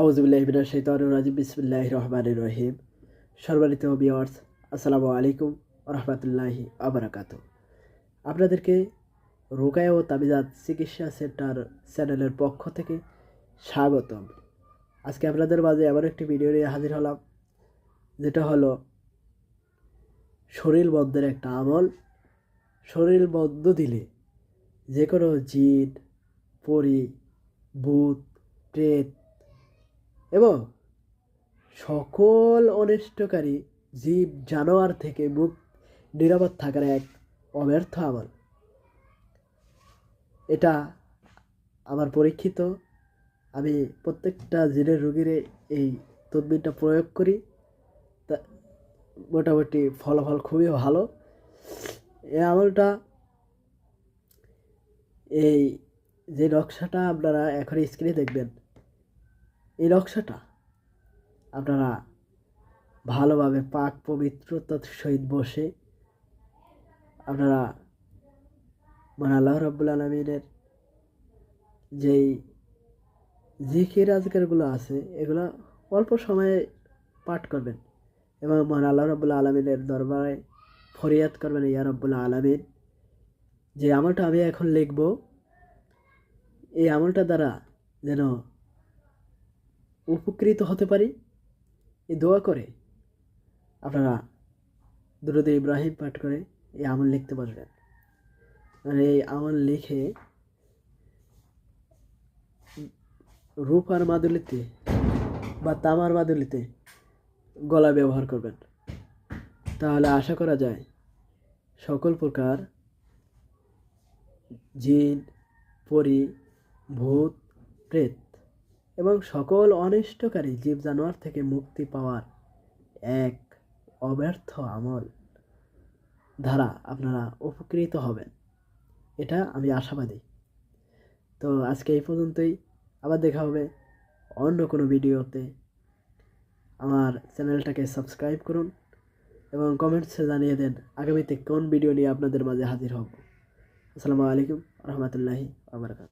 আউজুবিল্লাহিবিনা শৈতান রাজিম বিসমিল্লাহ রহমান রহিম। সর্বানিত বিয়ার্স আসসালামু আলাইকুম রহমতুল্লাহি আবরাকাত আপনাদেরকে রোকায় ও তাবিজাত চিকিৎসা সেন্টার চ্যানেলের পক্ষ থেকে স্বাগতম। আজকে আপনাদের মাঝে এমন একটি ভিডিও নিয়ে হাজির হলাম, যেটা হলো শরীর বদ্ধের একটা আমল। শরীর বদ্ধ দিলে যে কোনো জিন, পরি, ভূত, প্রেত এবং সকল অনিষ্টকারী জীব জানোয়ার থেকে মুখ নিরাপদ থাকার এক অব্যর্থ আমল। এটা আমার পরীক্ষিত। আমি প্রত্যেকটা জিনের রুগীর এই তদবিরটা প্রয়োগ করি। তা মোটামুটি ফলাফল খুবই ভালো। এই আমলটা এই যে নকশাটা আপনারা এখন স্ক্রিনে দেখবেন। এই নকশাটা আপনারা ভালোভাবে পাক পবিত্রতার সহিত বসে আপনারা মানে আল্লাহ রব্বুল আলমিনের যেই জিকির আজকারগুলো আছে, এগুলো অল্প সময়ে পাঠ করবেন এবং মহান আল্লাহ রব্বুল্লা আলমিনের দরবারে ফরিয়াদ করবেন, ইয়া রব্বুল্লা আলমিন, যে আমলটা আমি এখন লিখব, এই আমলটা দ্বারা যেন উপকৃত হতে পারি? এই দোয়া করে আপনারা দুরুদ ইব্রাহিম পাঠ করে এই আমল লিখতে পারবেন আর এই আমল লিখে রূপার মাদুলিতে বা তামার মাদুলিতে গলা ব্যবহার করবেন। তাহলে আশা করা যায় সকল প্রকার জিন, পরি, ভূত, প্রেত এবং সকল অনিষ্টকারী জীব জানোয়ার থেকে মুক্তি পাওয়ার এক অব্যর্থ আমল দ্বারা আপনারা উপকৃত হবেন। এটা আমি আশাবাদী। তো আজকে এই পর্যন্তই। আবার দেখা হবে অন্য কোনো ভিডিওতে। আমার চ্যানেলটাকে সাবস্ক্রাইব করুন এবং কমেন্টসে জানিয়ে দেন আগামীতে কোন ভিডিও নিয়ে আপনাদের মাঝে হাজির হব। আসসালামু আলাইকুম রহমতুল্লাহি আবরকাত